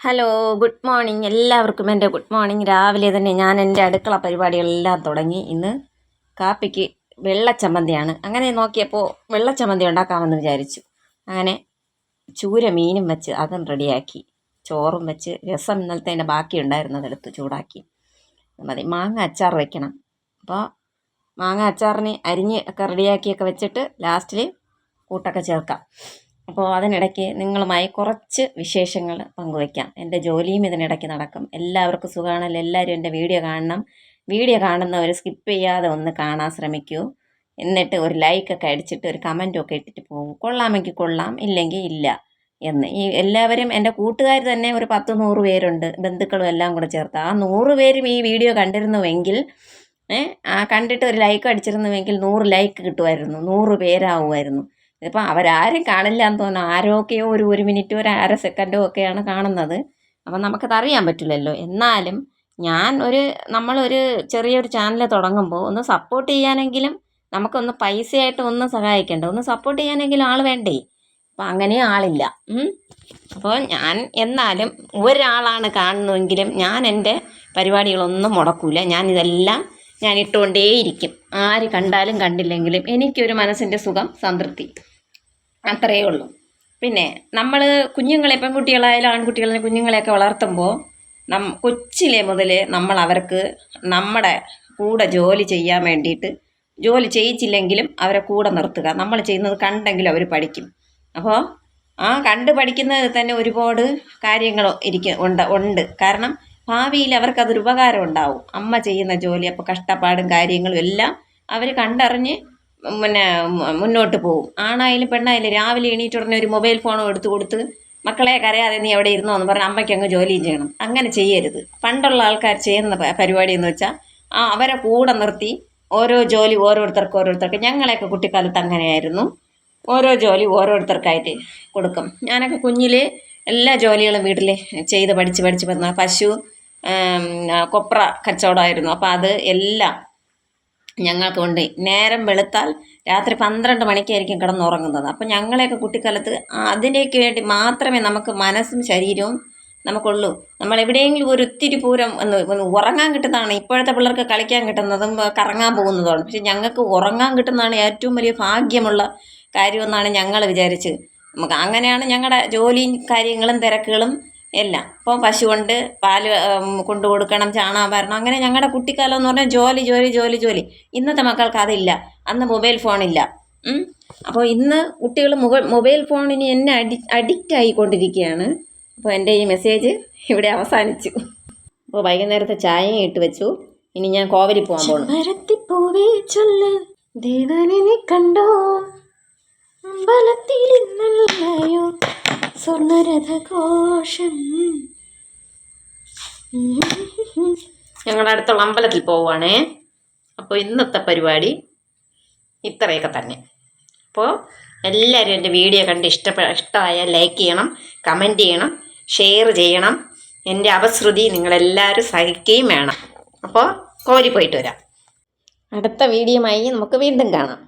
Hello good morning എല്ലാവർക്കും എന്റെ good morning രാവിലെ തന്നെ ഞാൻ എന്റെ അടുക്കള പരിപാടികളെല്ലാം തുടങ്ങി. ഇന്ന് കാപ്പിക്ക് വെള്ളച്ചമ്മന്തിയാണ്. അങ്ങനെ നോക്കിയപ്പോൾ വെള്ളച്ചമ്മന്തി ഉണ്ടാക്കാമെന്ന് വിചാരിച്ചു. അങ്ങനെ ചൂര മീനും വെച്ച് അതും റെഡിയാക്കി. ചോറും വെച്ച് രസം ഇന്നലത്തെ അതിന്റെ ബാക്കി ഉണ്ടായിരുന്നതെടുത്ത് ചൂടാക്കി. മതി മാങ്ങ അച്ചാർ വെക്കണം. അപ്പോൾ മാങ്ങ അച്ചാറിന് അരിഞ്ഞ് ഒക്കെ റെഡിയാക്കിയൊക്കെ വെച്ചിട്ട് ലാസ്റ്റിൽ കൂട്ടൊക്കെ ചേർക്കാം. അപ്പോൾ അതിനിടയ്ക്ക് നിങ്ങളുമായി കുറച്ച് വിശേഷങ്ങൾ പങ്കുവയ്ക്കാം. എന്റെ ജോലിയും ഇതിനിടയ്ക്ക് നടക്കും. എല്ലാവർക്കും സുഖമാണല്ലോ? എല്ലാവരും എന്റെ വീഡിയോ കാണണം. വീഡിയോ കാണുന്നവർ സ്കിപ്പ് ചെയ്യാതെ ഒന്ന് കാണാൻ ശ്രമിക്കൂ. എന്നിട്ട് ഒരു ലൈക്കൊക്കെ അടിച്ചിട്ട് ഒരു കമന്റൊക്കെ ഇട്ടിട്ട് പോകും. കൊള്ളാമെങ്കിൽ കൊള്ളാം ഇല്ലെങ്കിൽ ഇല്ല എന്ന്. ഈ എല്ലാവരും എന്റെ കൂട്ടുകാർ തന്നെ ഒരു പത്ത് നൂറ് പേരുണ്ട്. ബന്ധുക്കളും എല്ലാം കൂടെ ചേർത്ത്. ആ നൂറ് പേരും ഈ വീഡിയോ കണ്ടിരുന്നുവെങ്കിൽ ഏഹ് ആ കണ്ടിട്ട് ഒരു ലൈക്ക് അടിച്ചിരുന്നുവെങ്കിൽ നൂറ് ലൈക്ക് കിട്ടുമായിരുന്നു. നൂറ് പേരാവുമായിരുന്നു. ഇതിപ്പോൾ അവരാരും കാണില്ല എന്ന് തോന്നുന്നു. ആരോക്കെയോ ഒരു ഒരു മിനിറ്റോ ഒരു അര സെക്കൻഡോ ഒക്കെയാണ് കാണുന്നത്. അപ്പം നമുക്കത് അറിയാൻ പറ്റില്ലല്ലോ. എന്നാലും ഞാൻ ഒരു നമ്മളൊരു ചെറിയൊരു ചാനൽ തുടങ്ങുമ്പോൾ ഒന്ന് സപ്പോർട്ട് ചെയ്യാനെങ്കിലും നമുക്കൊന്ന് പൈസയായിട്ട് ഒന്ന് സഹായിക്കേണ്ട? ഒന്ന് സപ്പോർട്ട് ചെയ്യാനെങ്കിലും ആൾ വേണ്ടേ? അപ്പം അങ്ങനെ ആളില്ല. അപ്പോൾ ഞാൻ എന്നാലും ഒരാളാണ് കാണുന്നതെങ്കിലും ഞാൻ എന്റെ പരിപാടികളൊന്നും മുടക്കൂല. ഞാൻ ഇതെല്ലാം ഞാൻ ഇട്ടുകൊണ്ടേയിരിക്കും. ആര് കണ്ടാലും കണ്ടില്ലെങ്കിലും എനിക്കൊരു മനസ്സിന്റെ സുഖം സംതൃപ്തി. അത്രയേ ഉള്ളൂ. പിന്നെ നമ്മൾ കുഞ്ഞുങ്ങളെ പെൺകുട്ടികളായാലും ആൺകുട്ടികളായാലും കുഞ്ഞുങ്ങളെയൊക്കെ വളർത്തുമ്പോൾ നം കൊച്ചിലെ മുതൽ നമ്മൾ അവർക്ക് നമ്മുടെ കൂടെ ജോലി ചെയ്യാൻ വേണ്ടിയിട്ട് ജോലി ചെയ്യിച്ചില്ലെങ്കിലും അവരെ കൂടെ നിർത്തുക. നമ്മൾ ചെയ്യുന്നത് കണ്ടെങ്കിലും അവർ പഠിക്കും. അപ്പോൾ ആ കണ്ട് പഠിക്കുന്നത് തന്നെ ഒരുപാട് കാര്യങ്ങൾ ഇരിക്കും ഉണ്ട് ഉണ്ട്. കാരണം ഭാവിയിൽ അവർക്കതൊരു ഉപകാരം ഉണ്ടാവും. അമ്മ ചെയ്യുന്ന ജോലി അപ്പോൾ കഷ്ടപ്പാടും കാര്യങ്ങളും എല്ലാം അവർ കണ്ടറിഞ്ഞ് പിന്നെ മുന്നോട്ട് പോകും ആണായാലും പെണ്ണായാലും രാവിലെ എണീറ്റ് ഉടനെ ഒരു മൊബൈൽ ഫോണും എടുത്തു കൊടുത്ത് മക്കളെ കരയാതെ നീ എവിടെ ഇരുന്നോ? എന്ന് പറഞ്ഞ് അമ്മയ്ക്ക് അങ്ങ് ജോലിയും ചെയ്യണം. അങ്ങനെ ചെയ്യരുത്. പണ്ടുള്ള ആൾക്കാർ ചെയ്യുന്ന പരിപാടി എന്ന് വെച്ചാൽ ആ അവരെ കൂടെ നിർത്തി ഓരോ ജോലി ഓരോരുത്തർക്ക് ഓരോരുത്തർക്ക്. ഞങ്ങളെയൊക്കെ കുട്ടിക്കാലത്ത് അങ്ങനെയായിരുന്നു. ഓരോ ജോലി ഓരോരുത്തർക്കായിട്ട് കൊടുക്കും. ഞാനൊക്കെ കുഞ്ഞിൽ എല്ലാ ജോലികളും വീട്ടിൽ ചെയ്ത് പഠിച്ച് പഠിച്ച് വന്ന പശു കൊപ്ര കച്ചവടമായിരുന്നു. അപ്പോൾ അത് എല്ലാം ഞങ്ങൾക്ക് കൊണ്ട് നേരം വെളുത്താൽ രാത്രി പന്ത്രണ്ട് മണിക്കായിരിക്കും കിടന്നുറങ്ങുന്നത്. അപ്പം ഞങ്ങളെയൊക്കെ കുട്ടിക്കാലത്ത് അതിലേക്ക് വേണ്ടി മാത്രമേ നമുക്ക് മനസ്സും ശരീരവും നമുക്കുള്ളൂ. നമ്മൾ എവിടെയെങ്കിലും ഒരു ഒത്തിരി പൂരം ഒന്ന് ഉറങ്ങാൻ കിട്ടുന്നതാണ്. ഇപ്പോഴത്തെ പിള്ളേർക്ക് കളിക്കാൻ കിട്ടുന്നതും കറങ്ങാൻ പോകുന്നതുമാണ്. പക്ഷെ ഞങ്ങൾക്ക് ഉറങ്ങാൻ കിട്ടുന്നതാണ് ഏറ്റവും വലിയ ഭാഗ്യമുള്ള കാര്യമെന്നാണ് ഞങ്ങൾ വിചാരിച്ച് നമുക്ക് അങ്ങനെയാണ് ഞങ്ങളുടെ ജോലിയും കാര്യങ്ങളും തിരക്കുകളും എല്ലാം. ഇപ്പോൾ പശു കൊണ്ട് പാൽ കൊണ്ടു കൊടുക്കണം ചാണകം വരണം അങ്ങനെ ഞങ്ങളുടെ കുട്ടിക്കാലം എന്ന് പറഞ്ഞാൽ ജോലി ജോലി ജോലി ജോലി. ഇന്നത്തെ മക്കൾക്ക് അതില്ല. അന്ന് മൊബൈൽ ഫോണില്ല. അപ്പോൾ ഇന്ന് കുട്ടികൾ മൊബൈൽ ഫോണിന് എന്നെ അഡി അഡിക്റ്റ് ആയിക്കൊണ്ടിരിക്കുകയാണ് അപ്പോൾ എന്റെ ഈ മെസ്സേജ് ഇവിടെ അവസാനിച്ചു. അപ്പോൾ വൈകുന്നേരത്തെ ചായയും ഇട്ട് വെച്ചു. ഇനി ഞാൻ കോവലി പോകാൻ പോകണം ദേവനെ കണ്ടോ? അമ്പലത്തിൽ ഇന്നല്ലയോ സ്വർണരഥഘോഷം ഞങ്ങളുടെ അടുത്തുള്ള അമ്പലത്തിൽ പോവുകയാണേ അപ്പോൾ ഇന്നത്തെ പരിപാടി ഇത്രയൊക്കെ തന്നെ. അപ്പോൾ എല്ലാവരും എന്റെ വീഡിയോ കണ്ട് ഇഷ്ടപ്പെട ഇഷ്ടമായാൽ ലൈക്ക് ചെയ്യണം കമന്റ് ചെയ്യണം ഷെയർ ചെയ്യണം. എന്റെ അപശ്രുതി നിങ്ങളെല്ലാവരും സഹിക്കുകയും വേണം. അപ്പോൾ കോരി പോയിട്ട് വരാം. അടുത്ത വീഡിയോമായി നമുക്ക് വീണ്ടും കാണാം.